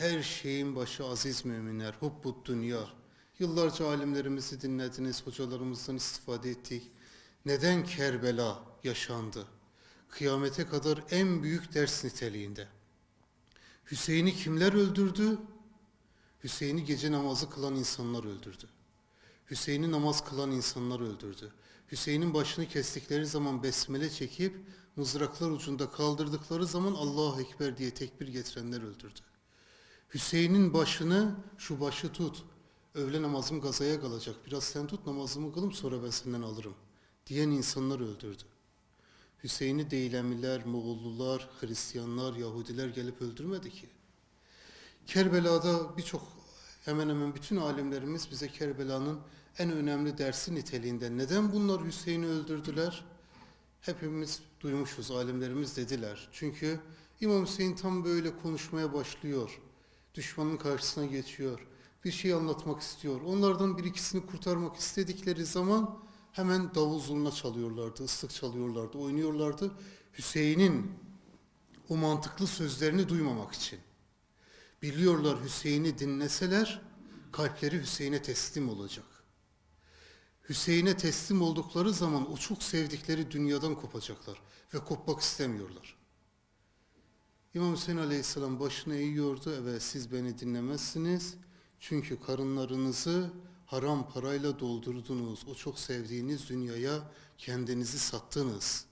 her şeyin başı aziz müminler, hubbut dünya. Yıllarca alimlerimizi dinlediniz, hocalarımızdan istifade ettik. Neden Kerbela yaşandı? Kıyamete kadar en büyük ders niteliğinde. Hüseyin'i kimler öldürdü? Hüseyin'i gece namazı kılan insanlar öldürdü. Hüseyin'i namaz kılan insanlar öldürdü. Hüseyin'in başını kestikleri zaman besmele çekip mızraklar ucunda kaldırdıkları zaman Allahu Ekber diye tekbir getirenler öldürdü. Hüseyin'in başını şu başı tut. Öğle namazım gazaya kalacak. Biraz sen tut namazımı kılım sonra ben senden alırım. Diyen insanlar öldürdü. Hüseyin'i Deylemiler, Moğollular, Hristiyanlar, Yahudiler gelip öldürmedi ki. Kerbela'da birçok hemen hemen bütün alimlerimiz bize Kerbela'nın en önemli dersi niteliğinde neden bunlar Hüseyin'i öldürdüler? Hepimiz duymuşuz, alimlerimiz dediler. Çünkü İmam Hüseyin tam böyle konuşmaya başlıyor. Düşmanın karşısına geçiyor. Bir şey anlatmak istiyor. Onlardan bir ikisini kurtarmak istedikleri zaman hemen davul zurna çalıyorlardı, ıslık çalıyorlardı, oynuyorlardı. Hüseyin'in o mantıklı sözlerini duymamak için. Biliyorlar Hüseyin'i dinleseler kalpleri Hüseyin'e teslim olacak. Hüseyin'e teslim oldukları zaman o çok sevdikleri dünyadan kopacaklar ve kopmak istemiyorlar. İmam Hüseyin Aleyhisselam başını eğiyordu. Evet siz beni dinlemezsiniz. Çünkü karınlarınızı haram parayla doldurdunuz. O çok sevdiğiniz dünyaya kendinizi sattınız.